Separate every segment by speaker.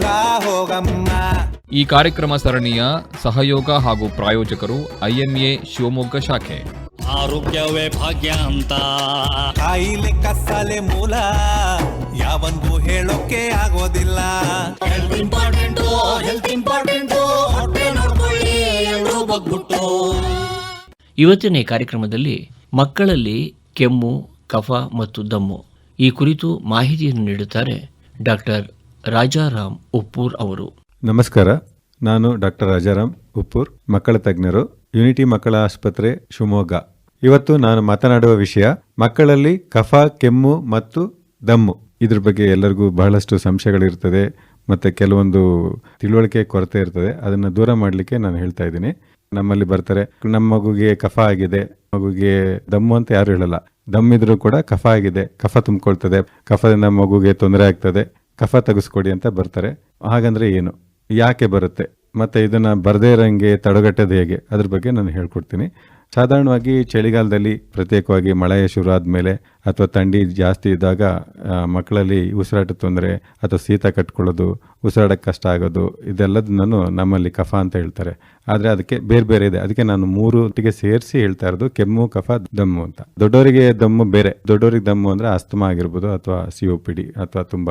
Speaker 1: ಹೋಗಮ್ಮ.
Speaker 2: ಈ ಕಾರ್ಯಕ್ರಮ ಸರಣಿಯ ಸಹಯೋಗ ಹಾಗೂ ಪ್ರಾಯೋಜಕರು ಐಎಂಎ ಶಿವಮೊಗ್ಗ ಶಾಖೆ.
Speaker 3: ಆರೋಗ್ಯವೇ ಭಾಗ್ಯ ಅಂತ.
Speaker 1: ಕಾಯಿಲೆ ಕಸಾಲೆ ಮೂಲ ಯಾವನ್ಗೂ ಹೇಳೋಕೆ ಆಗೋದಿಲ್ಲ.
Speaker 3: ಹೆಲ್ತ್ ಇಂಪಾರ್ಟೆಂಟು ಹೆಲ್ತ್ ಇಂಪಾರ್ಟೆಂಟು ಹೊಟ್ಟೆ ನೋಡ್ಕೊಳ್ಳಿ ಎಲ್ರೂ ಬಗ್ಬಿಟ್ಟು.
Speaker 4: ಇವತ್ತಿನ ಈ ಕಾರ್ಯಕ್ರಮದಲ್ಲಿ ಮಕ್ಕಳಲ್ಲಿ ಕೆಮ್ಮು ಕಫ ಮತ್ತು ದಮ್ಮು ಈ ಕುರಿತು ಮಾಹಿತಿಯನ್ನು ನೀಡುತ್ತಾರೆ ಡಾಕ್ಟರ್ ರಾಜಾರಾಮ್ ಉಪ್ಪೂರ್ ಅವರು.
Speaker 5: ನಮಸ್ಕಾರ, ನಾನು ಡಾಕ್ಟರ್ ರಾಜಾರಾಮ್ ಉಪ್ಪೂರ್ ಮಕ್ಕಳ ತಜ್ಞರು, ಯುನಿಟಿ ಮಕ್ಕಳ ಆಸ್ಪತ್ರೆ, ಶಿವಮೊಗ್ಗ. ಇವತ್ತು ನಾನು ಮಾತನಾಡುವ ವಿಷಯ, ಮಕ್ಕಳಲ್ಲಿ ಕಫ, ಕೆಮ್ಮು ಮತ್ತು ದಮ್ಮು. ಇದ್ರ ಬಗ್ಗೆ ಎಲ್ಲರಿಗೂ ಬಹಳಷ್ಟು ಸಂಶಯಗಳಿರ್ತದೆ ಮತ್ತು ಕೆಲವೊಂದು ತಿಳುವಳಿಕೆ ಕೊರತೆ ಇರ್ತದೆ, ಅದನ್ನು ದೂರ ಮಾಡಲಿಕ್ಕೆ ನಾನು ಹೇಳ್ತಾ ಇದ್ದೀನಿ. ನಮ್ಮಲ್ಲಿ ಬರ್ತಾರೆ, ನಮ್ಮ ಮಗುಗೆ ಕಫ ಆಗಿದೆ, ಮಗುಗೆ ದಮ್ಮು ಅಂತ ಯಾರು ಹೇಳಲ್ಲ. ದಮ್ಮಿದ್ರೂ ಕೂಡ ಕಫ ಆಗಿದೆ, ಕಫ ತುಂಬಿಕೊಳ್ತದೆ, ಕಫದಿಂದ ಮಗುಗೆ ತೊಂದರೆ ಆಗ್ತದೆ. ಕಫ ತೆಗೆಸ್ಕೊಡಿ ಅಂತ ಬರ್ತಾರೆ. ಹಾಗಂದ್ರೆ ಏನು? ಯಾಕೆ ಬರುತ್ತೆ? ಮತ್ತೆ ಇದನ್ನ ಬರದೇ ಇರಂಗೆ ತಡೆಗಟ್ಟೋದು ಹೇಗೆ? ಅದ್ರ ಬಗ್ಗೆ ನಾನು ಹೇಳ್ಕೊಡ್ತೀನಿ. ಸಾಧಾರಣವಾಗಿ ಚಳಿಗಾಲದಲ್ಲಿ ಪ್ರತ್ಯೇಕವಾಗಿ ಮಳೆ ಶುರು ಆದಮೇಲೆ ಅಥವಾ ಥಂಡಿ ಜಾಸ್ತಿ ಇದ್ದಾಗ ಮಕ್ಕಳಲ್ಲಿ ಉಸಿರಾಟ ತೊಂದರೆ ಅಥವಾ ಶೀತ ಕಟ್ಕೊಳ್ಳೋದು ಉಸಿರಾಡಕ್ಕೆ ಕಷ್ಟ ಆಗೋದು, ಇದೆಲ್ಲದನ್ನು ನಮ್ಮಲ್ಲಿ ಕಫ ಅಂತ ಹೇಳ್ತಾರೆ. ಆದರೆ ಅದಕ್ಕೆ ಬೇರೆ ಬೇರೆ ಇದೆ. ಅದಕ್ಕೆ ನಾನು ಮೂರು ಸೇರಿಸಿ ಹೇಳ್ತಾ ಇರೋದು, ಕೆಮ್ಮು, ಕಫ, ದಮ್ಮು ಅಂತ. ದೊಡ್ಡವರಿಗೆ ದಮ್ಮು ಬೇರೆ. ದೊಡ್ಡವರಿಗೆ ದಮ್ಮು ಅಂದರೆ ಅಸ್ತಮಾ ಆಗಿರ್ಬೋದು ಅಥವಾ ಸಿ ಒ ಪಿ ಡಿ ಅಥವಾ ತುಂಬ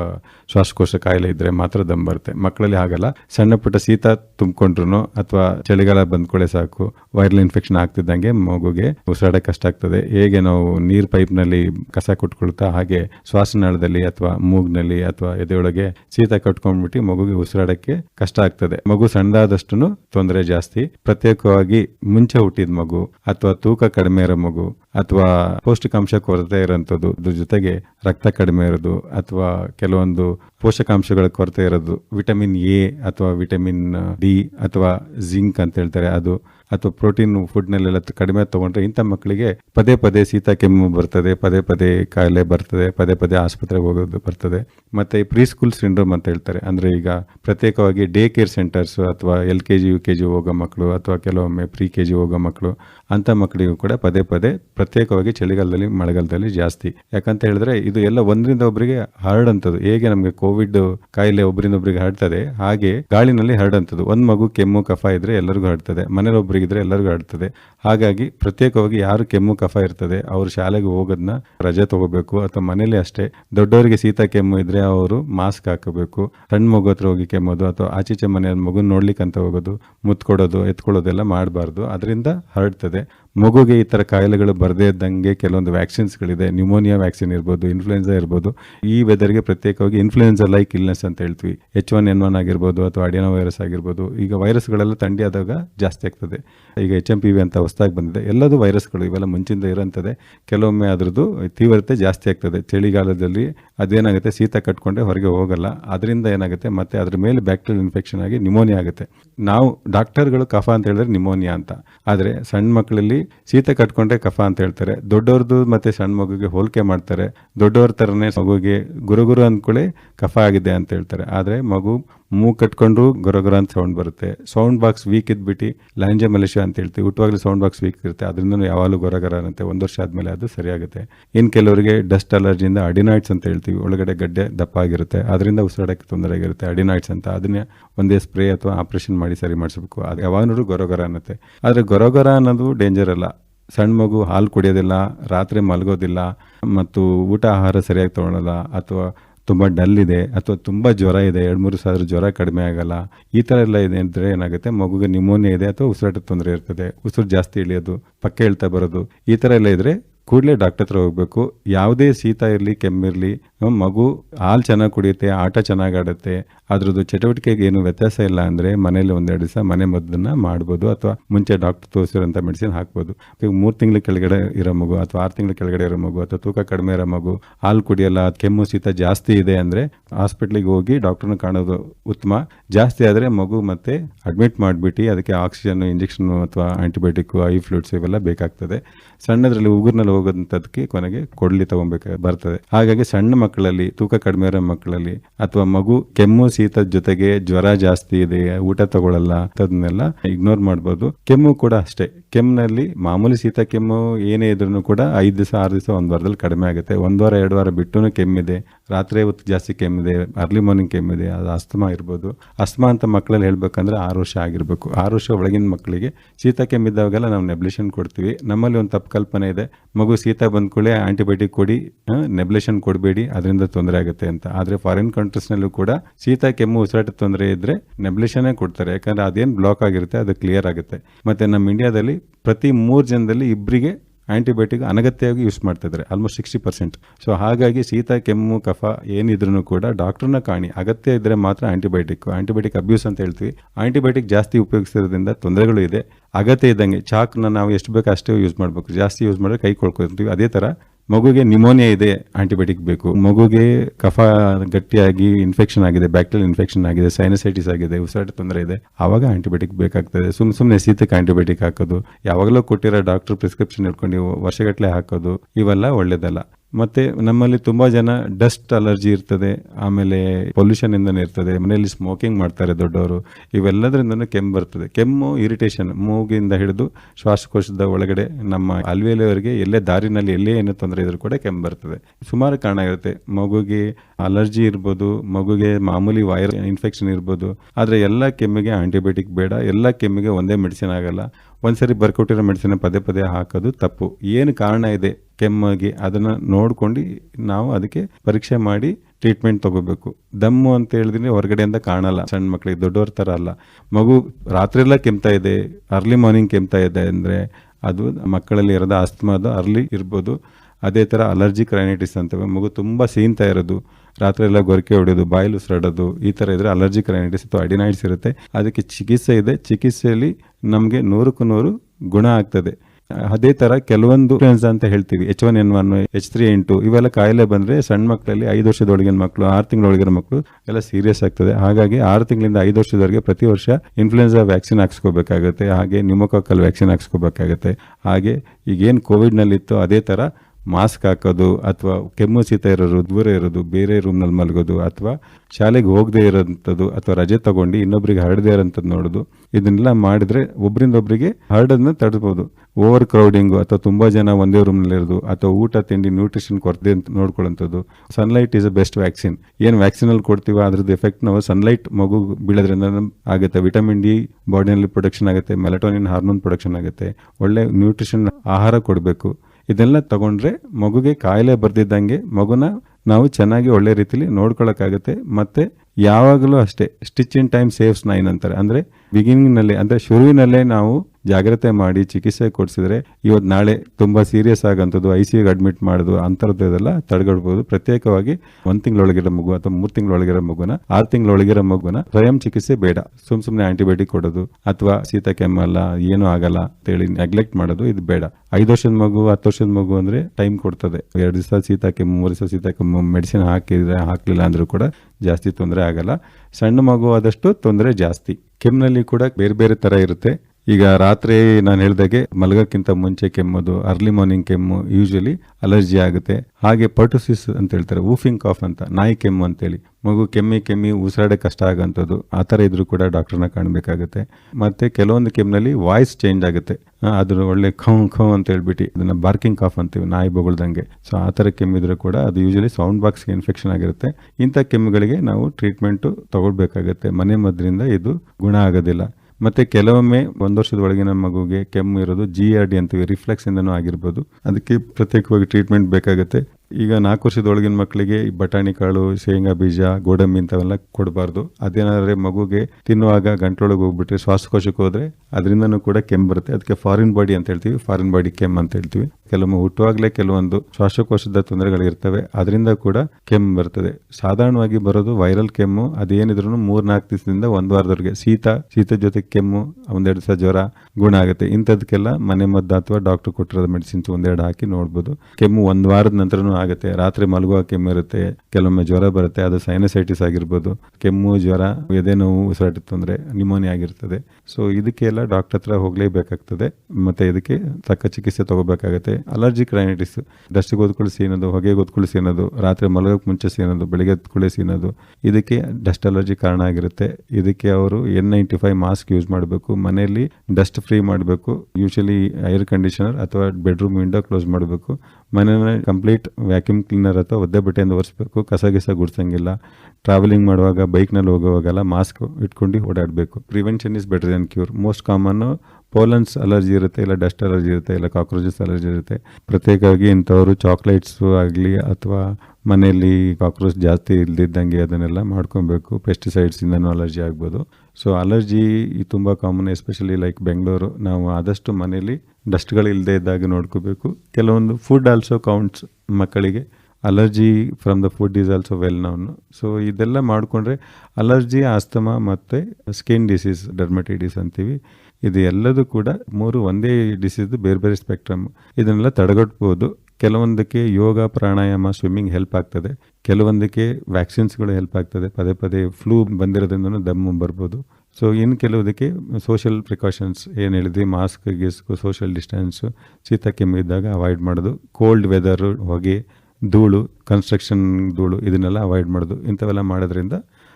Speaker 5: ಶ್ವಾಸಕೋಶ ಕಾಯಿಲೆ ಇದ್ದರೆ ಮಾತ್ರ ದಮ್ ಬರುತ್ತೆ. ಮಕ್ಕಳಲ್ಲಿ ಆಗಲ್ಲ ಸಣ್ಣ ಪುಟ್ಟ ಶೀತ ತುಂಬಿಕೊಂಡ್ರು ಅಥವಾ ಚಳಿಗಾಲ ಬಂದ್ಕೊಳ್ಳೆ ಸಾಕು, ವೈರಲ್ ಇನ್ಫೆಕ್ಷನ್ ಆಗ್ತಿದ್ದಂಗೆ ಮಗುಗೆ ಉಸಿರಾಡಕ್ಕೆ ಕಷ್ಟ ಆಗ್ತದೆ. ಹೇಗೆ ನಾವು ನೀರು ಪೈಪ್ನಲ್ಲಿ ಕಸ ಕೊಟ್ಕೊಳ್ತಾ ಹಾಗೆ ಶ್ವಾಸನಾಳದಲ್ಲಿ ಅಥವಾ ಮೂಗ್ನಲ್ಲಿ ಅಥವಾ ಎದೆಯೊಳಗೆ ಶೀತ ಕಟ್ಕೊಂಡ್ಬಿಟ್ಟು ಮಗುಗೆ ಉಸಿರಾಡಕ್ಕೆ ಕಷ್ಟ ಆಗ್ತದೆ. ಮಗು ಸಣ್ಣದಾದಷ್ಟು ತೊಂದರೆ ಜಾಸ್ತಿ. ಪ್ರತ್ಯೇಕವಾಗಿ ಮುಂಚೆ ಹುಟ್ಟಿದ ಮಗು ಅಥವಾ ತೂಕ ಕಡಿಮೆ ಇರೋ ಮಗು ಅಥವಾ ಪೌಷ್ಟಿಕಾಂಶ ಕೊರತೆ ಇರೋಂಥದ್ದು ಅದ್ರ ಜೊತೆಗೆ ರಕ್ತ ಕಡಿಮೆ ಇರೋದು, ಅಥವಾ ಕೆಲವೊಂದು ಪೋಷಕಾಂಶಗಳ ಕೊರತೆ ಇರೋದು, ವಿಟಮಿನ್ ಎ ಅಥವಾ ವಿಟಮಿನ್ ಡಿ ಅಥವಾ ಜಿಂಕ್ ಅಂತ ಹೇಳ್ತಾರೆ ಅದು, ಅಥವಾ ಪ್ರೋಟೀನ್ ಫುಡ್ನಲ್ಲೆಲ್ಲ ಕಡಿಮೆ ತಗೊಂಡ್ರೆ ಇಂಥ ಮಕ್ಕಳಿಗೆ ಪದೇ ಪದೇ ಶೀತ ಕೆಮ್ಮು ಬರ್ತದೆ, ಪದೇ ಪದೇ ಕಾಯಿಲೆ ಬರ್ತದೆ, ಪದೇ ಪದೇ ಆಸ್ಪತ್ರೆಗೆ ಹೋಗೋದು ಬರ್ತದೆ. ಮತ್ತೆ ಪ್ರೀ ಸ್ಕೂಲ್ ಸಿಂಡ್ರೋಮ್ ಅಂತ ಹೇಳ್ತಾರೆ. ಅಂದ್ರೆ ಈಗ ಪ್ರತ್ಯೇಕವಾಗಿ ಡೇ ಕೇರ್ ಸೆಂಟರ್ಸ್ ಅಥವಾ L K G, U K G ಹೋಗೋ ಮಕ್ಕಳು ಅಥವಾ ಕೆಲವೊಮ್ಮೆ ಪ್ರೀ ಕೆ ಜಿ ಹೋಗೋ ಮಕ್ಕಳು, ಅಂಥ ಮಕ್ಕಳಿಗೂ ಕೂಡ ಪದೇ ಪದೇ ಪ್ರತ್ಯೇಕವಾಗಿ ಚಳಿಗಾಲದಲ್ಲಿ, ಮಳೆಗಾಲದಲ್ಲಿ ಜಾಸ್ತಿ. ಯಾಕಂತ ಹೇಳಿದ್ರೆ ಇದು ಎಲ್ಲ ಒಂದರಿಂದ ಒಬ್ಬರಿಗೆ ಹರಡಂಥದ್ದು ಹೇಗೆ ನಮಗೆ ಕೋವಿಡ್ ಕಾಯಿಲೆ ಒಬ್ಬರಿಂದ ಒಬ್ಬರಿಗೆ ಹರಡ್ತದೆ, ಹಾಗೆ ಗಾಳಿನಲ್ಲಿ ಹರಡಂಥದ್ದು ಒಂದು ಮಗು ಕೆಮ್ಮು, ಕಫ ಇದ್ರೆ ಎಲ್ಲರಿಗೂ ಹರಡ್ತದೆ. ಮನೇಲಿ ಒಬ್ಬರಿಗಿದ್ರೆ ಎಲ್ಲರಿಗೂ ಹರಡ್ತದೆ. ಹಾಗಾಗಿ ಪ್ರತ್ಯೇಕವಾಗಿ ಯಾರು ಕೆಮ್ಮು, ಕಫ ಇರ್ತದೆ, ಅವರು ಶಾಲೆಗೆ ಹೋಗೋದನ್ನ ರಜೆ ತಗೋಬೇಕು. ಅಥವಾ ಮನೇಲಿ ಅಷ್ಟೇ ದೊಡ್ಡವರಿಗೆ ಶೀತ ಕೆಮ್ಮು ಇದ್ರೆ ಅವರು ಮಾಸ್ಕ್ ಹಾಕಬೇಕು. ಸಣ್ಣ ಮಗು ಹತ್ರ ಹೋಗಿ ಕೆಮ್ಮೋದು, ಅಥವಾ ಆಚೀಚೆ ಮನೆಯ ಮಗು ಅಂತ ಹೋಗೋದು, ಮುತ್ಕೊಡೋದು ಎತ್ಕೊಳ್ಳೋದೆಲ್ಲ ಮಾಡಬಾರ್ದು. ಅದರಿಂದ ಹರಡ್ತದೆ. ಮಗುಗೆ ಈ ಥರ ಕಾಯಿಲೆಗಳು ಬರದೇ ಇದ್ದಂಗೆ ಕೆಲವೊಂದು ವ್ಯಾಕ್ಸಿನ್ಸ್ಗಳಿದೆ ನ್ಯೂಮೋನಿಯಾ ವ್ಯಾಕ್ಸಿನ್ ಇರ್ಬೋದು ಇನ್ಫ್ಲುಯೆನ್ಸಾ ಇರ್ಬೋದು. ಈ ವೆದರ್ಗೆ ಪ್ರತ್ಯೇಕವಾಗಿ ಇನ್ಫ್ಲುಯೆನ್ಸಾ ಲೈಕ್ ಇಲ್ನೆಸ್ ಅಂತ ಹೇಳ್ತೀವಿ. ಎಚ್ ಒನ್ ಎನ್ ಒನ್ ಆಗಿರ್ಬೋದು ಅಥವಾ ಅಡಿಯನ ವೈರಸ್ ಆಗಿರ್ಬೋದು. ಈಗ ವೈರಸ್ಗಳೆಲ್ಲ ಥಂಡಿ ಆದಾಗ ಜಾಸ್ತಿ ಆಗ್ತದೆ. ಈಗ ಎಚ್ ಎಂ ಪಿ ವಿ ಅಂತ ಹೊಸದಾಗಿ ಬಂದಿದೆ. ಎಲ್ಲದೂ ವೈರಸ್ಗಳು ಇವೆಲ್ಲ ಮುಂಚಿಂದ ಇರೋಂಥದ್ದೇ. ಕೆಲವೊಮ್ಮೆ ಅದರದ್ದು ತೀವ್ರತೆ ಜಾಸ್ತಿ ಆಗ್ತದೆ. ಚಳಿಗಾಲದಲ್ಲಿ ಅದೇನಾಗುತ್ತೆ? ಶೀತ ಕಟ್ಕೊಂಡೆ ಹೊರಗೆ ಹೋಗಲ್ಲ. ಅದರಿಂದ ಏನಾಗುತ್ತೆ? ಮತ್ತೆ ಅದ್ರ ಮೇಲೆ ಬ್ಯಾಕ್ಟೀರಿಯಲ್ ಇನ್ಫೆಕ್ಷನ್ ಆಗಿ ನಿಮೋನಿಯಾ ಆಗುತ್ತೆ. ನಾವು ಡಾಕ್ಟರ್ಗಳು ಕಫ ಅಂತ ಹೇಳಿದ್ರೆ ನಿಮೋನಿಯಾ ಅಂತ. ಆದರೆ ಸಣ್ಣ ಮಕ್ಕಳಲ್ಲಿ ಶೀತ ಕಟ್ಕೊಂಡೆ ಕಫ ಅಂತ ಹೇಳ್ತಾರೆ. ದೊಡ್ಡವ್ರದ್ದು ಮತ್ತೆ ಸಣ್ಣ ಮಗುಗೆ ಹೋಲಿಕೆ ಮಾಡ್ತಾರೆ. ದೊಡ್ಡವ್ರ ಥರನೇ ಮಗುಗೆ ಗುರುಗುರು ಅಂದ್ಕೊಳ್ಳಿ ಕಫ ಆಗಿದೆ ಅಂತ ಹೇಳ್ತಾರೆ. ಆದರೆ ಮಗು ಮೂ ಕಟ್ಕೊಂಡ್ರು ಗೊರಗೊರ ಅಂತ ಸೌಂಡ್ ಬರುತ್ತೆ. ಸೌಂಡ್ ಬಾಕ್ಸ್ ವೀಕ್ ಇದ್ಬಿಟ್ಟು ಲ್ಯಾಂಜೆ ಮಲೇಷಿಯಾ ಅಂತ ಹೇಳ್ತೀವಿ. ಹುಟ್ಟುವಾಗಲೂ ಸೌಂಡ್ ಬಾಕ್ಸ್ ವೀಕ್ ಇರುತ್ತೆ. ಅದರಿಂದ ಯಾವಾಗಲೂ ಗೊರಗರ ಅನ್ನತ್ತೆ ಒಂದು ವರ್ಷ ಆದಮೇಲೆ ಅದು ಸರಿಯಾಗುತ್ತೆ. ಇನ್ನು ಕೆಲವರಿಗೆ ಡಸ್ಟ್ ಅಲರ್ಜಿಯಿಂದ ಅಡಿನಾಯ್ಡ್ಸ್ ಅಂತ ಹೇಳ್ತೀವಿ. ಒಳಗಡೆ ಗಡ್ಡೆ ದಪ್ಪ ಆಗಿರುತ್ತೆ. ಅದರಿಂದ ಉಸಿರಾಡಕ್ಕೆ ತೊಂದರೆ ಆಗಿರುತ್ತೆ. ಅಡಿನಾಯ್ಡ್ಸ್ ಅಂತ ಅದನ್ನೇ ಒಂದೇ ಸ್ಪ್ರೇ ಅಥವಾ ಆಪರೇಷನ್ ಮಾಡಿ ಸರಿ ಮಾಡಿಸ್ಬೇಕು. ಅದು ಯಾವಾಗಲೂ ಗೊರಗೊರ ಅನ್ನತ್ತೆ. ಆದರೆ ಗೊರಗೊರ ಅನ್ನೋದು ಡೇಂಜರ್ ಅಲ್ಲ. ಸಣ್ಣ ಮಗು ಹಾಲು ಕುಡಿಯೋದಿಲ್ಲ, ರಾತ್ರಿ ಮಲಗೋದಿಲ್ಲ ಮತ್ತು ಊಟ ಆಹಾರ ಸರಿಯಾಗಿ ತೊಗೊಳಲ್ಲ ಅಥವಾ ತುಂಬ ಡಲ್ ಇದೆ ಅಥವಾ ತುಂಬ ಜ್ವರ ಇದೆ, ಎರಡು ಮೂರು ಸಾವಿರ ಜ್ವರ ಕಡಿಮೆ ಆಗಲ್ಲ, ಈ ಥರ ಎಲ್ಲ ಇದೆ ಅಂದರೆ ಏನಾಗುತ್ತೆ? ಮಗುಗೆ ನಿಮೋನಿಯಾ ಇದೆ ಅಥವಾ ಉಸಿರಾಟದ ತೊಂದರೆ ಇರ್ತದೆ, ಉಸಿರು ಜಾಸ್ತಿ ಇಳಿಯೋದು, ಪಕ್ಕ ಹೇಳ್ತಾ ಬರೋದು, ಈ ಥರ ಎಲ್ಲ ಇದ್ದರೆ ಕೂಡಲೇ ಡಾಕ್ಟರ್ ಹತ್ರ ಹೋಗಬೇಕು. ಯಾವುದೇ ಶೀತ ಇರಲಿ ಕೆಮ್ಮಿರಲಿ ಮಗು ಹಾಲು ಚೆನ್ನಾಗಿ ಕುಡಿಯುತ್ತೆ, ಆಟ ಚೆನ್ನಾಗಿ ಆಡುತ್ತೆ ಅದ್ರದ್ದು ಚಟುವಟಿಕೆಗೆ ಏನು ವ್ಯತ್ಯಾಸ ಇಲ್ಲ ಅಂದರೆ ಮನೇಲಿ ಒಂದೆರಡು ದಿವಸ ಮನೆ ಮದ್ದನ್ನ ಮಾಡ್ಬೋದು ಅಥವಾ ಮುಂಚೆ ಡಾಕ್ಟರ್ ತೋರಿಸಿರೋಂಥ ಮೆಡಿಸಿನ್ ಹಾಕ್ಬೋದು. ಈಗ ಮೂರು ತಿಂಗಳ ಕೆಳಗಡೆ ಇರೋ ಮಗು ಅಥವಾ ಆರು ತಿಂಗಳ ಕೆಳಗಡೆ ಇರೋ ಮಗು ಅಥವಾ ತೂಕ ಕಡಿಮೆ ಇರೋ ಮಗು, ಹಾಲು ಕುಡಿಯಲ್ಲ ಕೆಮ್ಮು, ಶೀತ ಜಾಸ್ತಿ ಇದೆ ಅಂದರೆ ಹಾಸ್ಪಿಟ್ಲಿಗೆ ಹೋಗಿ ಡಾಕ್ಟರ್ನ ಕಾಣೋದು ಉತ್ತಮ. ಜಾಸ್ತಿ ಆದರೆ ಮಗು ಮತ್ತೆ ಅಡ್ಮಿಟ್ ಮಾಡಿಬಿಟ್ಟು ಅದಕ್ಕೆ ಆಕ್ಸಿಜನ್ ಇಂಜೆಕ್ಷನ್ ಅಥವಾ ಆಂಟಿಬಯೋಟಿಕ್ ಐ ಫ್ಲೂಟ್ಸ್ ಇವೆಲ್ಲ ಬೇಕಾಗ್ತದೆ. ಸಣ್ಣದ್ರಲ್ಲಿ ಉಗುರಿನಲ್ಲಿ ಹೋಗೋದಂಥದಕ್ಕೆ ಕೊನೆಗೆ ಕೊಡ್ಲಿ ತಗೊಬೇಕು ಬರ್ತದೆ. ಹಾಗಾಗಿ ಸಣ್ಣ ಮಕ್ಕಳಲ್ಲಿ, ತೂಕ ಕಡಿಮೆ ಇರೋ ಮಕ್ಕಳಲ್ಲಿ ಅಥವಾ ಮಗು ಕೆಮ್ಮು ಶೀತದ ಜೊತೆಗೆ ಜ್ವರ ಜಾಸ್ತಿ ಇದೆ, ಊಟ ತಗೊಳ್ಳಲ್ಲ ಅಂತದನ್ನೆಲ್ಲ ಇಗ್ನೋರ್ ಮಾಡ್ಬೋದು. ಕೆಮ್ಮು ಕೂಡ ಅಷ್ಟೇ. ಕೆಮ್ಮಿನಲ್ಲಿ ಮಾಮೂಲಿ ಶೀತ ಕೆಮ್ಮು ಏನೇ ಇದ್ರೂ ಕೂಡ ಐದು ದಿವಸ, ಆರು ದಿವಸ ಒಂದು ವಾರದಲ್ಲಿ ಕಡಿಮೆ ಆಗುತ್ತೆ. ಒಂದು ವಾರ, ಎರಡು ವಾರ ಬಿಟ್ಟು ಕೆಮ್ಮಿದೆ. ರಾತ್ರಿ ಹೊತ್ತು ಜಾಸ್ತಿ ಕೆಮ್ಮಿದೆ ಅರ್ಲಿ ಮಾರ್ನಿಂಗ್ ಕೆಮ್ಮಿದೆ, ಅದು ಅಸ್ತಮಾ ಇರ್ಬೋದು. ಅಸ್ತಮಾ ಅಂತ ಮಕ್ಕಳಲ್ಲಿ ಹೇಳ್ಬೇಕಂದ್ರೆ ಆರು ವರ್ಷ ಆಗಿರಬೇಕು. ಆರು ವರ್ಷ ಒಳಗಿನ ಮಕ್ಕಳಿಗೆ ಶೀತ ಕೆಮ್ಮಿದ್ದಾಗೆಲ್ಲ ನಾವು ನೆಬ್ಲೇಷನ್ ಕೊಡ್ತೀವಿ. ನಮ್ಮಲ್ಲಿ ಒಂದು ತಪ್ಪು ಕಲ್ಪನೆ ಇದೆ. ಮಗು ಶೀತ ಕೂಡಲೇ ಆಂಟಿಬಯೋಟಿಕ್ ಕೊಡಿ ನೆಬ್ಲೇಷನ್ ಕೊಡಬೇಡಿ, ಅದರಿಂದ ತೊಂದರೆ ಆಗುತ್ತೆ ಅಂತ. ಆದರೆ ಫಾರಿನ್ ಕಂಟ್ರೀಸ್ನಲ್ಲೂ ಕೂಡ ಶೀತ ಕೆಮ್ಮು ಉಸಿರಾಟ ತೊಂದರೆ ಇದ್ದರೆ ನೆಬ್ಲೇಷನ್ನೇ ಕೊಡ್ತಾರೆ. ಯಾಕಂದರೆ ಅದೇನು ಬ್ಲಾಕ್ ಆಗಿರುತ್ತೆ, ಅದು ಕ್ಲಿಯರ್ ಆಗುತ್ತೆ. ಮತ್ತು ನಮ್ಮ ಇಂಡಿಯಾದಲ್ಲಿ ಪ್ರತಿ ಮೂರು ಜನದಲ್ಲಿ ಇಬ್ಬರಿಗೆ ಆಂಟಿಬಯೋಟಿಕ್ ಅನಗತ್ಯವಾಗಿ ಯೂಸ್ ಮಾಡ್ತಾ ಇದ್ದಾರೆ ಆಲ್ಮೋಸ್ಟ್ ಸಿಕ್ಸ್ಟಿ ಪರ್ಸೆಂಟ್ ಸೊ ಹಾಗಾಗಿ ಶೀತ, ಕೆಮ್ಮು, ಕಫ ಏನಿದ್ರೂ ಕೂಡ ಡಾಕ್ಟರ್ನ ಕಾಣಿ. ಅಗತ್ಯ ಇದ್ದರೆ ಮಾತ್ರ ಆಂಟಿಬಯೋಟಿಕ್ ಆಂಟಿಬಯೋಟಿಕ್ ಅಬ್ಯೂಸ್ ಅಂತ ಹೇಳ್ತೀವಿ. ಆಂಟಿಬಯೋಟಿಕ್ ಜಾಸ್ತಿ ಉಪಯೋಗಿಸಿರೋದ್ರಿಂದ ತೊಂದರೆಗಳು ಇದೆ. ಅಗತ್ಯ ಇದ್ದಂಗೆ ಚಾಕ್ನ ನಾವು ಎಷ್ಟು ಬೇಕು ಅಷ್ಟೇ ಯೂಸ್ ಮಾಡಬೇಕು. ಜಾಸ್ತಿ ಯೂಸ್ ಮಾಡಿದ್ರೆ ಕೈ ಕೊಳ್ಕೊತೀವಿ ಅದೇ ಥರ ಮಗುಗೆ ನಿಮೋನಿಯಾ ಇದೆ ಆಂಟಿಬಯೋಟಿಕ್ ಬೇಕು. ಮಗುಗೆ ಕಫ ಗಟ್ಟಿಯಾಗಿ ಇನ್ಫೆಕ್ಷನ್ ಆಗಿದೆ ಬ್ಯಾಕ್ಟೀರಿಯಲ್ ಇನ್ಫೆಕ್ಷನ್ ಆಗಿದೆ ಸೈನಸೈಟಿಸ್ ಆಗಿದೆ, ಉಸಿರಾಟ ತೊಂದರೆ ಇದೆ. ಆವಾಗ ಆಂಟಿಬಯೋಟಿಕ್ ಬೇಕಾಗ್ತದೆ. ಸುಮ್ ಸುಮ್ಮನೆ ಶೀತಕ್ಕೆ ಆಂಟಿಬಯೋಟಿಕ್ ಹಾಕೋದು. ಯಾವಾಗಲೂ ಕೊಟ್ಟಿರೋ ಡಾಕ್ಟರ್ ಪ್ರಿಸ್ಕ್ರಿಪ್ಷನ್ ಇಟ್ಕೊಂಡು ವರ್ಷಗಟ್ಟಲೆ ಹಾಕೋದು, ಇವೆಲ್ಲ ಒಳ್ಳೇದಲ್ಲ. ಮತ್ತೆ ನಮ್ಮಲ್ಲಿ ತುಂಬಾ ಜನ ಡಸ್ಟ್ ಅಲರ್ಜಿ ಇರ್ತದೆ, ಆಮೇಲೆ ಪೊಲ್ಯೂಷನ್ ಇಂದ ಇರ್ತದೆ, ಮನೆಯಲ್ಲಿ ಸ್ಮೋಕಿಂಗ್ ಮಾಡ್ತಾರೆ ದೊಡ್ಡವರು. ಇವೆಲ್ಲದರಿಂದನೂ ಕೆಮ್ಮು ಬರ್ತದೆ. ಕೆಮ್ಮು ಇರಿಟೇಷನ್ ಮೂಗಿಂದ ಹಿಡಿದು ಶ್ವಾಸಕೋಶದ ಒಳಗಡೆ ನಮ್ಮ ಅಲ್ವೇಲಿಯವರಿಗೆ ಎಲ್ಲೇ ದಾರಿನಲ್ಲಿ ಎಲ್ಲೇ ಏನೋ ತೊಂದರೆ ಇದ್ರೂ ಕೂಡ ಕೆಮ್ಮು ಬರ್ತದೆ. ಸುಮಾರು ಕಾರಣ ಇರುತ್ತೆ. ಮಗುಗೆ ಅಲರ್ಜಿ ಇರ್ಬೋದು, ಮಗುಗೆ ಮಾಮೂಲಿ ವೈರಲ್ ಇನ್ಫೆಕ್ಷನ್ ಇರ್ಬೋದು, ಆದರೆ ಎಲ್ಲ ಕೆಮ್ಮಿಗೆ ಆಂಟಿಬಯೋಟಿಕ್ ಬೇಡ, ಎಲ್ಲ ಕೆಮ್ಮಿಗೆ ಒಂದೇ ಮೆಡಿಸಿನ್ ಆಗಲ್ಲ. ಒಂದ್ಸರಿ ಬರ್ಕೊಟ್ಟಿರೋ ಮೆಡಿಸಿನ್ ಪದೇ ಪದೇ ಹಾಕೋದು ತಪ್ಪು. ಏನು ಕಾರಣ ಇದೆ ಕೆಮ್ಮಾಗಿ ಅದನ್ನು ನೋಡ್ಕೊಂಡು ನಾವು ಅದಕ್ಕೆ ಪರೀಕ್ಷೆ ಮಾಡಿ ಟ್ರೀಟ್ಮೆಂಟ್ ತಗೋಬೇಕು. ದಮ್ಮು ಅಂತ ಹೇಳಿದ್ರೆ ಹೊರಗಡೆಯಿಂದ ಕಾಣಲ್ಲ, ಸಣ್ಣ ಮಕ್ಕಳಿಗೆ ದೊಡ್ಡವ್ರ ಥರ ಅಲ್ಲ. ಮಗು ರಾತ್ರಿಯೆಲ್ಲ ಕೆಮ್ತಾ ಇದೆ ಅರ್ಲಿ ಮಾರ್ನಿಂಗ್ ಕೆಮ್ತಾ ಇದೆ ಅಂದರೆ ಅದು ಮಕ್ಕಳಲ್ಲಿ ಇರೋದು ಆಸ್ತಮಾದ ಅರ್ಲಿ ಇರ್ಬೋದು. ಅದೇ ಥರ ಅಲರ್ಜಿ ಕ್ರೈನೈಟಿಸ್ ಅಂತವೆ. ಮಗು ತುಂಬ ಸೀನ್ತಾ ಇರೋದು. ರಾತ್ರಿ ಎಲ್ಲ ಗೊರಕೆ ಹೊಡೆಯೋದು ಬಾಯಿಲು ಉಸಿರಾಡೋದು ಈ ಥರ ಇದ್ರೆ ಅಲರ್ಜಿಕ್ ರೈನೈಟಿಸ್ ಅಥವಾ ಅಡಿನೈಟ್ಸ್ ಇರುತ್ತೆ. ಅದಕ್ಕೆ ಚಿಕಿತ್ಸೆ ಇದೆ. ಚಿಕಿತ್ಸೆಯಲ್ಲಿ ನಮಗೆ ನೂರಕ್ಕೂ ನೂರು ಗುಣ ಆಗ್ತದೆ. ಅದೇ ಥರ ಕೆಲವೊಂದು ಅಂತ ಹೇಳ್ತೀವಿ. H one N one H three ಎಂಟು ಇವೆಲ್ಲ ಕಾಯಿಲೆ ಬಂದರೆ ಸಣ್ಣ ಮಕ್ಕಳಲ್ಲಿ ಐದು ವರ್ಷದೊಳಗಿನ ಮಕ್ಕಳು, ಆರು ತಿಂಗಳೊಳಗಿನ ಮಕ್ಕಳು ಎಲ್ಲ ಸೀರಿಯಸ್ ಆಗ್ತದೆ. ಹಾಗಾಗಿ ಆರು ತಿಂಗಳಿಂದ ಐದು ವರ್ಷದವರೆಗೆ ಪ್ರತಿ ವರ್ಷ ಇನ್ಫ್ಲೂಯೆನ್ಸಾ ವ್ಯಾಕ್ಸಿನ್ ಹಾಕ್ಸ್ಕೋಬೇಕಾಗುತ್ತೆ. ಹಾಗೆ ನ್ಯೂಮೋಕಾಕಲ್ ವ್ಯಾಕ್ಸಿನ್ ಹಾಕ್ಸ್ಕೋಬೇಕಾಗುತ್ತೆ. ಹಾಗೆ ಈಗೇನು ಕೋವಿಡ್ನಲ್ಲಿತ್ತು ಅದೇ ಥರ ಮಾಸ್ಕ್ ಹಾಕೋದು ಅಥವಾ ಕೆಮ್ಮು ಶೀತ ಇರೋರು ದೂರ ಇರೋದು, ಬೇರೆ ರೂಮ್ನಲ್ಲಿ ಮಲಗೋದು ಅಥವಾ ಶಾಲೆಗೆ ಹೋಗದೇ ಇರೋಂಥದ್ದು ಅಥವಾ ರಜೆ ತಗೊಂಡು ಇನ್ನೊಬ್ರಿಗೆ ಹರಡದೇ ಇರೋಂಥದ್ದು ನೋಡೋದು. ಇದನ್ನೆಲ್ಲ ಮಾಡಿದ್ರೆ ಒಬ್ಬರಿಂದ ಒಬ್ಬರಿಗೆ ಹರಡೋದನ್ನ ತಡೆಬೋದು. ಓವರ್ ಕ್ರೌಡಿಂಗು ಅಥವಾ ತುಂಬ ಜನ ಒಂದೇ ರೂಮ್ನಲ್ಲಿ ಇರೋದು ಅಥವಾ ಊಟ, ತಿಂಡಿ ನ್ಯೂಟ್ರಿಷನ್ ಕೊರತೆ ಅಂತ ನೋಡ್ಕೊಳ್ಳೋಂಥದ್ದು. Sunlight is a best vaccine ಏನು ವ್ಯಾಕ್ಸಿನಲ್ಲಿ ಕೊಡ್ತೀವೋ ಅದ್ರದ್ದು ಎಫೆಕ್ಟ್ ನಾವು ಸನ್ಲೈಟ್ ಮಗು ಬೀಳೋದ್ರಿಂದ ಆಗುತ್ತೆ. ವಿಟಮಿನ್ ಡಿ ಬಾಡಿನಲ್ಲಿ ಪ್ರೊಡಕ್ಷನ್ ಆಗುತ್ತೆ ಮೆಲಟೋನಿನ್ ಹಾರ್ಮೋನ್ ಪ್ರೊಡಕ್ಷನ್ ಆಗುತ್ತೆ. ಒಳ್ಳೆ ನ್ಯೂಟ್ರಿಷನ್ ಆಹಾರ ಕೊಡಬೇಕು. ಇದೆಲ್ಲ ತಗೊಂಡ್ರೆ ಮಗುಗೆ ಕಾಯಿಲೆ ಬರ್ದಿದ್ದಂಗೆ ಮಗುನ ನಾವು ಚೆನ್ನಾಗಿ ಒಳ್ಳೆ ರೀತಿಲಿ ನೋಡ್ಕೊಳಕಾಗುತ್ತೆ ಮತ್ತೆ ಯಾವಾಗಲೂ ಅಷ್ಟೇ stitch in time saves nine ಅಂತಾರೆ ಅಂದ್ರೆ ಬಿಗಿನಿಂಗ್ನಲ್ಲಿ, ಅಂದ್ರೆ ಶುರುವಿನಲ್ಲೇ ನಾವು ಜಾಗ್ರತೆ ಮಾಡಿ ಚಿಕಿತ್ಸೆ ಕೊಡಿಸಿದ್ರೆ ಇವತ್ತು ನಾಳೆ ತುಂಬ ಸೀರಿಯಸ್ ಆಗಂಥದ್ದು ಐ ಸಿ ಅಡ್ಮಿಟ್ ಮಾಡೋದು ಅಂಥದ್ದೆಲ್ಲ ತಡೆಗಟ್ಬೋದು. ಪ್ರತ್ಯೇಕವಾಗಿ ಒಂದು ತಿಂಗಳೊಳಗಿರೋ ಮಗು ಅಥವಾ ಮೂರು ತಿಂಗಳೊಳಗಿರೋ ಮಗುನ, ಆರು ತಿಂಗಳೊಳಗಿರೋ ಮಗುನ ಸ್ವಯಂ ಚಿಕಿತ್ಸೆ ಬೇಡ. ಸುಮ್ ಸುಮ್ಮನೆ ಆಂಟಿಬಯೋಟಿಕ್ ಕೊಡೋದು ಅಥವಾ ಶೀತ ಕೆಮ್ಮಲ್ಲ, ಏನೂ ಆಗಲ್ಲ ಅಂತೇಳಿ ನೆಗ್ಲೆಕ್ಟ್ ಮಾಡೋದು ಇದು ಬೇಡ. ಐದು ವರ್ಷದ ಮಗು, ಹತ್ತು ವರ್ಷದ ಮಗು ಅಂದರೆ ಟೈಮ್ ಕೊಡ್ತದೆ. ಎರಡು ದಿವಸ ಶೀತ ಕೆಮ್ಮು, ಮೂರು ದಿವಸ ಶೀತ ಕೆಮ್ಮು ಮೆಡಿಸಿನ್ ಹಾಕಿದ್ರೆ ಹಾಕಲಿಲ್ಲ ಅಂದರೂ ಕೂಡ ಜಾಸ್ತಿ ತೊಂದರೆ ಆಗಲ್ಲ. ಸಣ್ಣ ಮಗು ಆದಷ್ಟು ತೊಂದರೆ ಜಾಸ್ತಿ. ಕೆಮ್ಮಿನಲ್ಲಿ ಕೂಡ ಬೇರೆ ಬೇರೆ ಥರ ಇರುತ್ತೆ. ಈಗ ರಾತ್ರಿ ನಾನು ಹೇಳಿದಾಗೆ ಮಲಗಕ್ಕಿಂತ ಮುಂಚೆ ಕೆಮ್ಮೋದು ಅರ್ಲಿ ಮಾರ್ನಿಂಗ್ ಕೆಮ್ಮು ಯೂಶಲಿ ಅಲರ್ಜಿ ಆಗುತ್ತೆ. ಹಾಗೆ ಪರ್ಟುಸಿಸ್ ಅಂತ ಹೇಳ್ತಾರೆ ಊಫಿಂಗ್ ಕಾಫ್ ಅಂತ, ನಾಯಿ ಕೆಮ್ಮು ಅಂತೇಳಿ. ಮಗು ಕೆಮ್ಮಿ ಕೆಮ್ಮಿ ಉಸಿರಾಡ ಕಷ್ಟ ಆಗೋಂಥದ್ದು ಆ ಥರ ಇದ್ರೂ ಕೂಡ ಡಾಕ್ಟರ್ನ ಕಾಣಬೇಕಾಗುತ್ತೆ. ಮತ್ತೆ ಕೆಲವೊಂದು ಕೆಮ್ಮಿನಲ್ಲಿ ವಾಯ್ಸ್ ಚೇಂಜ್ ಆಗುತ್ತೆ. ಅದ್ರ ಒಳ್ಳೆ ಖೌ ಖೌ ಅಂತ ಹೇಳ್ಬಿಟ್ಟು ಅದನ್ನ ಬಾರ್ಕಿಂಗ್ ಕಾಫ್ ಅಂತೀವಿ, ನಾಯಿ ಬೊಗಳ್ದಂಗೆ. ಸೊ ಆ ಥರ ಕೆಮ್ಮಿದ್ರೂ ಕೂಡ ಅದು ಯೂಶಲಿ ಸೌಂಡ್ ಬಾಕ್ಸ್ಗೆ ಇನ್ಫೆಕ್ಷನ್ ಆಗಿರುತ್ತೆ. ಇಂಥ ಕೆಮ್ಮುಗಳಿಗೆ ನಾವು ಟ್ರೀಟ್ಮೆಂಟು ತಗೊಳ್ಬೇಕಾಗುತ್ತೆ. ಮನೆ ಮದ್ದರಿಂದ ಇದು ಗುಣ ಆಗೋದಿಲ್ಲ. ಮತ್ತೆ ಕೆಲವೊಮ್ಮೆ ಒಂದು ವರ್ಷದ ಒಳಗಿನ ಮಗುಗೆ ಕೆಮ್ಮು ಇರೋದು ಜಿ ಆರ್ ಡಿ ಅಂತೀವಿ ರಿಫ್ಲೆಕ್ಸ್ ಇಂದನೂ ಆಗಿರ್ಬೋದು. ಅದಕ್ಕೆ ಪ್ರತ್ಯೇಕವಾಗಿ ಟ್ರೀಟ್ಮೆಂಟ್ ಬೇಕಾಗುತ್ತೆ. ಈಗ ನಾಲ್ಕು ವರ್ಷದ ಒಳಗಿನ ಮಕ್ಕಳಿಗೆ ಬಟಾಣಿ ಕಾಳು, ಶೇಂಗಾ ಬೀಜ, ಗೋಡಂಬಿ ಇಂಥವೆಲ್ಲ ಕೊಡಬಾರ್ದು. ಅದೇನಾದ್ರೆ ಮಗುಗೆ ತಿನ್ನುವಾಗ ಗಂಟ್ಲೊಳಗೆ ಹೋಗ್ಬಿಟ್ರೆ, ಶ್ವಾಸಕೋಶಕ್ಕೆ ಹೋದ್ರೆ, ಅದರಿಂದನೂ ಕೂಡ ಕೆಮ್ಮು ಬರುತ್ತೆ. ಅದಕ್ಕೆ ಫಾರಿನ್ ಬಾಡಿ ಅಂತ ಹೇಳ್ತೀವಿ. ಫಾರಿನ್ ಬಾಡಿ ಕೆಮ್ಮು ಅಂತ ಹೇಳ್ತೀವಿ. ಕೆಲವೊಮ್ಮೆ ಹುಟ್ಟುವಾಗಲೇ ಕೆಲವೊಂದು ಶ್ವಾಸಕೋಶದ ತೊಂದರೆಗಳಿರ್ತವೆ. ಅದರಿಂದ ಕೂಡ ಕೆಮ್ಮು ಬರ್ತದೆ. ಸಾಧಾರಣವಾಗಿ ಬರೋದು ವೈರಲ್ ಕೆಮ್ಮು. ಅದೇನಿದ್ರು ಮೂರ್ ನಾಲ್ಕು ದಿವಸದಿಂದ ಒಂದು ವಾರದವರೆಗೆ. ಶೀತ ಶೀತ ಜೊತೆ ಕೆಮ್ಮು, ಒಂದೆರಡು ಸಹ ಜ್ವರ, ಗುಣ ಆಗುತ್ತೆ. ಇಂಥದಕ್ಕೆಲ್ಲ ಮನೆ ಮದ್ದು ಅಥವಾ ಡಾಕ್ಟರ್ ಕೊಟ್ಟಿರೋ ಮೆಡಿಸಿನ್ಸ್ ಒಂದೆರಡು ಹಾಕಿ ನೋಡ್ಬೋದು. ಕೆಮ್ಮು ಒಂದು ವಾರದ ನಂತರನೂ ಆಗುತ್ತೆ. ರಾತ್ರಿ ಮಲಗುವ ಕೆಮ್ಮು ಇರುತ್ತೆ. ಕೆಲವೊಮ್ಮೆ ಜ್ವರ ಬರುತ್ತೆ. ಅದು ಸೈನಸೈಟಿಸ್ ಆಗಿರ್ಬೋದು. ಕೆಮ್ಮು, ಜ್ವರ, ಎದೆ ನೋವು, ಉಸಿರಾಟದ ತೊಂದರೆ ನಿಮೋನಿಯಾ ಆಗಿರ್ತದೆ. ಸೊ ಇದಕ್ಕೆಲ್ಲ ಡಾಕ್ಟರ್ ಹತ್ರ ಹೋಗ್ಲೇಬೇಕಾಗ್ತದೆ. ಮತ್ತೆ ಇದಕ್ಕೆ ತಕ್ಕ ಚಿಕಿತ್ಸೆ ತಗೋಬೇಕಾಗತ್ತೆ. ಅಲರ್ಜಿಕ್ ರೈನೈಟಿಸ್ ಡಸ್ಟ್ ಓದ್ಕೊಳ್ಳಿ ಸೀನೋದು ಹೊಗೆ ಓದ್ಕೊಳ್ಳಿ ಸೀನೋದು ರಾತ್ರಿ ಮಲಗಕ್ಕೆ ಮುಂಚೆ ಸೀನೋದು ಬೆಳಿಗ್ಗೆ ಎತ್ಕೊಳ್ಳಿ ಸೀನೋದು ಇದಕ್ಕೆ ಡಸ್ಟ್ ಅಲರ್ಜಿ ಕಾರಣ ಆಗಿರುತ್ತೆ. ಇದಕ್ಕೆ ಅವರು N ninety five mask use ಮಾಡಬೇಕು. ಮನೆಯಲ್ಲಿ ಡಸ್ಟ್ ಫ್ರೀ ಮಾಡಬೇಕು. ಯೂಶಲಿ ಏರ್ ಕಂಡೀಷನರ್ ಅಥವಾ ಬೆಡ್ರೂಮ್ ವಿಂಡೋ ಕ್ಲೋಸ್ ಮಾಡಬೇಕು. ಮನೆಯ ಕಂಪ್ಲೀಟ್ ವ್ಯಾಕ್ಯೂಮ್ ಕ್ಲೀನರ್ ಅಥವಾ ಒದ್ದೆ ಬಟ್ಟೆಯಿಂದ ಒರೆಸ್ಬೇಕು. ಕಸ ಗಿಸ ಗುಡ್ಸಂಗಿಲ್ಲ. ಟ್ರಾವೆಲಿಂಗ್ ಮಾಡುವಾಗ ಬೈಕ್ನಲ್ಲಿ ಹೋಗುವಾಗೆಲ್ಲ ಮಾಸ್ಕ್ ಇಟ್ಕೊಂಡು ಓಡಾಡಬೇಕು. Prevention is better than cure most common pollens allergy ಇರುತ್ತೆ, ಇಲ್ಲ ಡಸ್ಟ್ ಅಲರ್ಜಿ ಇರುತ್ತೆ, ಇಲ್ಲ ಕಾಕ್ರೋಚಸ್ ಅಲರ್ಜಿ ಇರುತ್ತೆ. ಪ್ರತ್ಯೇಕವಾಗಿ ಇಂಥವರು ಚಾಕ್ಲೇಟ್ಸು ಆಗಲಿ ಅಥವಾ ಮನೆಯಲ್ಲಿ ಕಾಕ್ರೋಚ್ ಜಾಸ್ತಿ ಇಲ್ದಿದ್ದಂಗೆ ಅದನ್ನೆಲ್ಲ ಮಾಡ್ಕೊಬೇಕು. ಪೆಸ್ಟಿಸೈಡ್ಸಿಂದನೂ ಅಲರ್ಜಿ ಆಗ್ಬೋದು. ಸೊ ಅಲರ್ಜಿ ತುಂಬ ಕಾಮನ್ ಎಸ್ಪೆಷಲಿ ಲೈಕ್ ಬೆಂಗಳೂರು ನಾವು ಆದಷ್ಟು ಮನೆಯಲ್ಲಿ ಡಸ್ಟ್ಗಳು ಇಲ್ಲದೆ ಇದ್ದಾಗ ನೋಡ್ಕೋಬೇಕು. ಕೆಲವೊಂದು ಫುಡ್ ಆಲ್ಸೋ ಕೌಂಟ್ಸ್ ಮಕ್ಕಳಿಗೆ. Allergy from the food is also well known so ಇದೆಲ್ಲ ಮಾಡಿಕೊಂಡ್ರೆ ಅಲರ್ಜಿ, ಆಸ್ತಮಾ ಮತ್ತು ಸ್ಕಿನ್ ಡಿಸೀಸ್ ಡರ್ಮಟೈಟಿಸ್ ಅಂತೀವಿ. ಇದು ಎಲ್ಲದೂ ಕೂಡ ಮೂರು ಒಂದೇ ಡಿಸೀಸ್ ಬೇರೆ ಬೇರೆ ಸ್ಪೆಕ್ಟ್ರಮ್ ಇದನ್ನೆಲ್ಲ ತಡೆಗಟ್ಬೋದು. ಕೆಲವೊಂದಕ್ಕೆ ಯೋಗ, ಪ್ರಾಣಾಯಾಮ ಸ್ವಿಮ್ಮಿಂಗ್ ಹೆಲ್ಪ್ ಆಗ್ತದೆ. ಕೆಲವೊಂದಕ್ಕೆ ವ್ಯಾಕ್ಸಿನ್ಸ್ಗಳು ಹೆಲ್ಪ್ ಆಗ್ತದೆ. ಪದೇ ಪದೇ ಫ್ಲೂ ಬಂದಿರೋದ್ರಿಂದ ದಮ್ಮು ಬರ್ಬೋದು. ಸೊ ಇನ್ನು ಕೆಲವುದಕ್ಕೆ ಸೋಷಿಯಲ್ ಪ್ರಿಕಾಷನ್ಸ್ ಏನು ಹೇಳಿದ್ವಿ ಮಾಸ್ಕ್ ಗಿಸ್ಕು ಸೋಷಿಯಲ್ ಡಿಸ್ಟೆನ್ಸು ಶೀತ ಕೆಮ್ಮು ಇದ್ದಾಗ ಅವಾಯ್ಡ್ ಮಾಡೋದು. ಕೋಲ್ಡ್ ವೆದರು ಹೊಗೆ, ಧೂಳು ಕನ್ಸ್ಟ್ರಕ್ಷನ್ ಧೂಳು, ಇದನ್ನೆಲ್ಲ ಅವಾಯ್ಡ್ ಮಾಡೋದು. ಇಂಥವೆಲ್ಲ ಮಾಡೋದ್ರಿಂದ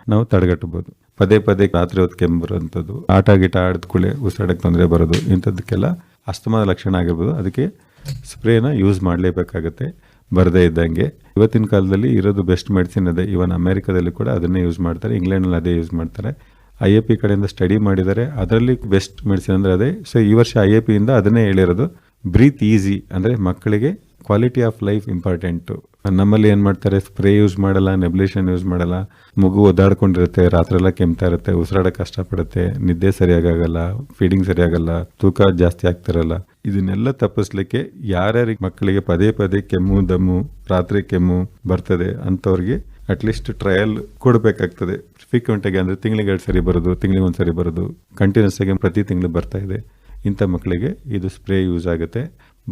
Speaker 5: ನಾವು ತಡೆಗಟ್ಟಬಹುದು ಪದೇ ಪದೇ ರಾತ್ರಿ ಹೊತ್ತು ಕೆಮ್ಮು ಬರೋಂಥದ್ದು ಆಟ ಗೀಟ ಆಡಿದ ಕೂಡಲೇ ಉಸಿರಾಡಕ್ಕೆ ತೊಂದರೆ ಬರೋದು, ಇಂಥದ್ದಕ್ಕೆಲ್ಲ ಅಸ್ತಮದ ಲಕ್ಷಣ ಆಗಿರ್ಬೋದು. ಅದಕ್ಕೆ ಸ್ಪ್ರೇನ ಯೂಸ್ ಮಾಡಲೇಬೇಕಾಗತ್ತೆ, ಬರದೇ ಇದ್ದಂಗೆ. ಇವತ್ತಿನ ಕಾಲದಲ್ಲಿ ಇರೋದು ಬೆಸ್ಟ್ ಮೆಡಿಸಿನ್ ಅದೇ. ಇವನ್ ಅಮೆರಿಕದಲ್ಲಿ ಕೂಡ ಅದನ್ನೇ ಯೂಸ್ ಮಾಡ್ತಾರೆ ಇಂಗ್ಲೆಂಡಲ್ಲಿ ಅದೇ ಯೂಸ್ ಮಾಡ್ತಾರೆ. ಐ ಎ ಪಿ ಕಡೆಯಿಂದ ಸ್ಟಡಿ ಮಾಡಿದ್ದಾರೆ ಅದರಲ್ಲಿ ಬೆಸ್ಟ್ ಮೆಡಿಸಿನ್ ಅಂದರೆ ಅದೇ. ಸೊ, ಈ ವರ್ಷ ಐ ಎ ಪಿಯಿಂದ ಅದನ್ನೇ ಹೇಳಿರೋದು, ಬ್ರೀತ್ ಈಸಿ ಅಂದರೆ ಮಕ್ಕಳಿಗೆ ಕ್ವಾಲಿಟಿ ಆಫ್ ಲೈಫ್ ಇಂಪಾರ್ಟೆಂಟು ನಮ್ಮಲ್ಲಿ ಏನು ಮಾಡ್ತಾರೆ? ಸ್ಪ್ರೇ ಯೂಸ್ ಮಾಡಲ್ಲ ನೆಬ್ಲೇಷನ್ ಯೂಸ್ ಮಾಡಲ್ಲ. ಮಗು ಒದ್ದಾಡ್ಕೊಂಡಿರುತ್ತೆ ರಾತ್ರಿ ಎಲ್ಲ ಕೆಮ್ತಾ ಇರುತ್ತೆ ಉಸಿರಾಡಕ್ಕೆ ಕಷ್ಟಪಡುತ್ತೆ, ನಿದ್ದೆ ಸರಿಯಾಗಲ್ಲ ಫೀಡಿಂಗ್ ಸರಿಯಾಗಲ್ಲ, ತೂಕ ಜಾಸ್ತಿ ಆಗ್ತಿರಲ್ಲ. ಇದನ್ನೆಲ್ಲ ತಪ್ಪಿಸ್ಲಿಕ್ಕೆ ಯಾರ್ಯಾರಿಗೆ ಮಕ್ಕಳಿಗೆ ಪದೇ ಪದೇ ಕೆಮ್ಮು, ದಮ್ಮು, ರಾತ್ರಿ ಕೆಮ್ಮು ಬರ್ತದೆ ಅಂಥವ್ರಿಗೆ ಅಟ್ಲೀಸ್ಟ್ ಟ್ರಯಲ್ ಕೊಡಬೇಕಾಗ್ತದೆ. ಫ್ರೀಕ್ವೆಂಟಾಗಿ ಅಂದರೆ ತಿಂಗಳಿಗೆ ಎರಡು ಸರಿ ಬರೋದು, ತಿಂಗಳಿಗೆ ಒಂದು ಸರಿ ಬರೋದು ಕಂಟಿನ್ಯೂಸ್ ಆಗಿ ಪ್ರತಿ ತಿಂಗಳು ಬರ್ತಾ ಇದೆ. ಇಂಥ ಮಕ್ಕಳಿಗೆ ಇದು ಸ್ಪ್ರೇ ಯೂಸ್ ಆಗುತ್ತೆ.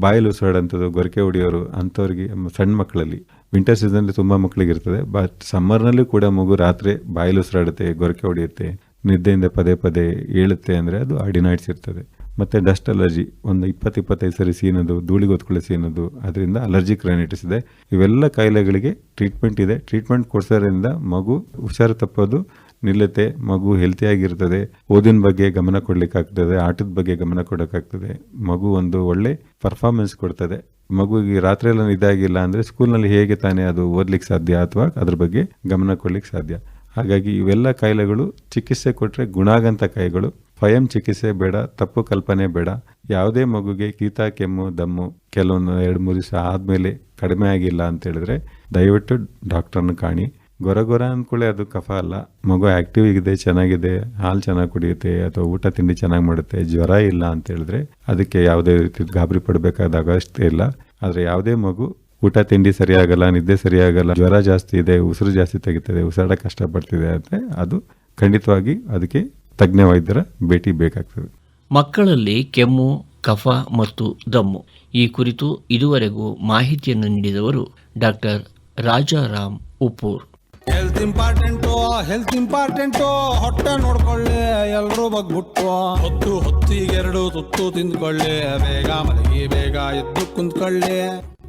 Speaker 5: ಬಾಯಲ್ಲಿ ಉಸಿರಾಡೋಂಥದ್ದು ಗೊರಕೆ ಹೊಡಿಯೋರು ಅಂಥವ್ರಿಗೆ ಸಣ್ಣ ಮಕ್ಕಳಲ್ಲಿ. ವಿಂಟರ್ ಸೀಸನಲ್ಲಿ ತುಂಬ ಮಕ್ಕಳಿಗೆ ಇರ್ತದೆ ಬಟ್ ಸಮ್ಮರ್ನಲ್ಲೂ ಕೂಡ ಮಗು ರಾತ್ರಿ ಬಾಯಲ್ಲಿ ಉಸಿರಾಡುತ್ತೆ ಗೊರಕೆ ಹೊಡೆಯುತ್ತೆ, ನಿದ್ದೆಯಿಂದ ಪದೇ ಪದೇ ಏಳುತ್ತೆ ಅಂದರೆ ಅದು ಅಡಿನಾಯ್ಡ್ಸ್ ಇರ್ತದೆ. ಮತ್ತು ಡಸ್ಟ್ ಅಲರ್ಜಿ ಒಂದು ಇಪ್ಪತ್ತು ಇಪ್ಪತ್ತೈದು ಸರಿ ಸೀನೋದು ಧೂಳಿಗೆ ಹೊತ್ಕೊಳ್ಳಿ ಸೀನೋದು ಅದರಿಂದ ಅಲರ್ಜಿಕ್ ರೈನೈಟಿಸ್ ಇದೆ. ಇವೆಲ್ಲ ಕಾಯಿಲೆಗಳಿಗೆ ಟ್ರೀಟ್ಮೆಂಟ್ ಇದೆ. ಟ್ರೀಟ್ಮೆಂಟ್ ಕೊಡ್ಸೋದ್ರಿಂದ ಮಗು ಹುಷಾರು ತಪ್ಪೋದು ನಿಲ್ಲುತ್ತೆ, ಮಗು ಹೆಲ್ತಿಯಾಗಿರ್ತದೆ ಓದಿನ ಬಗ್ಗೆ ಗಮನ ಕೊಡ್ಲಿಕ್ಕಾಗ್ತದೆ, ಆಟದ ಬಗ್ಗೆ ಗಮನ ಕೊಡೋಕ್ಕಾಗ್ತದೆ. ಮಗು ಒಂದು ಒಳ್ಳೆ ಪರ್ಫಾರ್ಮೆನ್ಸ್ ಕೊಡ್ತದೆ. ಮಗುವಿಗೆ ರಾತ್ರಿ ಎಲ್ಲ ಇದಾಗಿಲ್ಲ ಅಂದರೆ ಸ್ಕೂಲ್ನಲ್ಲಿ ಹೇಗೆ ತಾನೇ ಅದು ಓದ್ಲಿಕ್ಕೆ ಸಾಧ್ಯ ಅಥವಾ ಅದ್ರ ಬಗ್ಗೆ ಗಮನ ಕೊಡ್ಲಿಕ್ಕೆ ಸಾಧ್ಯ. ಹಾಗಾಗಿ ಇವೆಲ್ಲ ಕಾಯಿಲೆಗಳು ಚಿಕಿತ್ಸೆ ಕೊಟ್ಟರೆ ಗುಣ ಆಗಂತ ಕಾಯಿಲೆಗಳು ಸ್ವಯಂ ಚಿಕಿತ್ಸೆ ಬೇಡ, ತಪ್ಪು ಕಲ್ಪನೆ ಬೇಡ. ಯಾವುದೇ ಮಗುಗೆ ಕೀತ, ಕೆಮ್ಮು, ದಮ್ಮು ಕೆಲವೊಂದು ಎರಡು ಮೂರು ದಿವಸ ಆದಮೇಲೆ ಕಡಿಮೆ ಆಗಿಲ್ಲ ಅಂತ ಹೇಳಿದ್ರೆ ದಯವಿಟ್ಟು ಡಾಕ್ಟರ್ನ ಕಾಣಿ. ಗೊರ ಗೊರ ಅಂದ್ಕೊಳ್ಳೆ ಅದು ಕಫ ಅಲ್ಲ. ಮಗು ಆಕ್ಟಿವ್ ಇದೆ ಚೆನ್ನಾಗಿದೆ, ಹಾಲು ಚೆನ್ನಾಗಿ ಕುಡಿಯುತ್ತೆ, ಅಥವಾ ಊಟ ತಿಂಡಿ ಚೆನ್ನಾಗಿ ಮಾಡುತ್ತೆ, ಜ್ವರ ಇಲ್ಲ ಅಂತ ಹೇಳಿದ್ರೆ ಅದಕ್ಕೆ ಯಾವುದೇ ರೀತಿ ಗಾಬರಿ ಪಡಬೇಕಾದ ಅಗತ್ಯ ಇಲ್ಲ. ಆದರೆ ಯಾವುದೇ ಮಗು ಊಟ ತಿಂಡಿ ಸರಿಯಾಗಲ್ಲ, ನಿದ್ದೆ ಸರಿಯಾಗಲ್ಲ, ಜ್ವರ ಜಾಸ್ತಿ ಇದೆ, ಉಸಿರು ಜಾಸ್ತಿ ತೆಗಿತದೆ ಉಸಿರಾಡ ಕಷ್ಟಪಡ್ತಿದೆ ಅಂದರೆ ಅದು ಖಂಡಿತವಾಗಿ ಅದಕ್ಕೆ ತಜ್ಞ ವೈದ್ಯರ ಭೇಟಿ ಬೇಕಾಗ್ತದೆ.
Speaker 4: ಮಕ್ಕಳಲ್ಲಿ ಕೆಮ್ಮು, ಕಫ ಮತ್ತು ದಮ್ಮು. ಈ ಕುರಿತು ಇದುವರೆಗೂ ಮಾಹಿತಿಯನ್ನು ನೀಡಿದವರು doctor Rajaram Uppoor.
Speaker 1: Health important health important ಹೊಟ್ಟೆ ನೋಡ್ಕೊಳ್ಳಿ ಬಗ್ ಬಗ್ಬಿಟ್ಟು. ಹೊತ್ತು ಹೊತ್ತಿಗೆರಡು ತುತ್ತು ತಿಂದ್ಕೊಳ್ಳಿ, ಬೇಗ ಮಲಗಿ, ಬೇಗ ಎದ್ದು ಕುಂತ್ಕೊಳ್ಳಿ.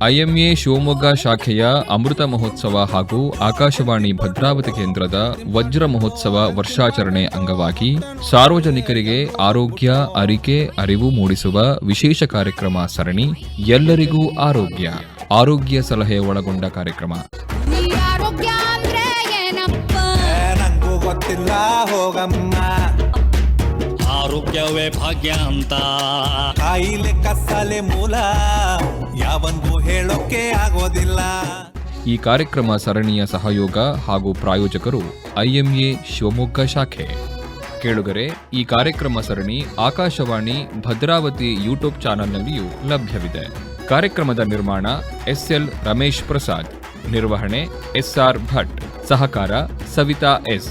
Speaker 2: ಐಎಂಎ ಶಿವಮೊಗ್ಗ ಶಾಖೆಯ ಅಮೃತ ಮಹೋತ್ಸವ ಹಾಗೂ ಆಕಾಶವಾಣಿ ಭದ್ರಾವತಿ ಕೇಂದ್ರದ ವಜ್ರ ಮಹೋತ್ಸವ ವರ್ಷಾಚರಣೆ ಅಂಗವಾಗಿ ಸಾರ್ವಜನಿಕರಿಗೆ ಆರೋಗ್ಯ, ಅರಿಕೆ, ಅರಿವು ಮೂಡಿಸುವ ವಿಶೇಷ ಕಾರ್ಯಕ್ರಮ ಸರಣಿ ಎಲ್ಲರಿಗೂ ಆರೋಗ್ಯ ಆರೋಗ್ಯ ಸಲಹೆ ಒಳಗೊಂಡ ಕಾರ್ಯಕ್ರಮ.
Speaker 1: ಗೊತ್ತಿಲ್ಲ ಹೋಗಮ್ಮ.
Speaker 3: ಆರೋಗ್ಯವೇ ಭಾಗ್ಯ ಅಂತ.
Speaker 1: ಕಾಯಿಲೆ ಕಸಲೆ ಮೂಲ ಯಾವನ್ಗೂ ಹೇಳೋಕೆ ಆಗೋದಿಲ್ಲ.
Speaker 2: ಈ ಕಾರ್ಯಕ್ರಮ ಸರಣಿಯ ಸಹಯೋಗ ಹಾಗೂ ಪ್ರಾಯೋಜಕರು ಐಎಂಎ ಶಿವಮೊಗ್ಗ ಶಾಖೆ. ಕೇಳುಗರೆ ಈ ಕಾರ್ಯಕ್ರಮ ಸರಣಿ ಆಕಾಶವಾಣಿ ಭದ್ರಾವತಿ ಯೂಟ್ಯೂಬ್ ಚಾನೆಲ್ನಲ್ಲಿಯೂ ಲಭ್ಯವಿದೆ. ಕಾರ್ಯಕ್ರಮದ ನಿರ್ಮಾಣ ಎಸ್ಎಲ್ ರಮೇಶ್ ಪ್ರಸಾದ್. ನಿರ್ವಹಣೆ ಎಸ್ಆರ್ ಭಟ್. ಸಹಕಾರ ಸವಿತಾ ಎಸ್.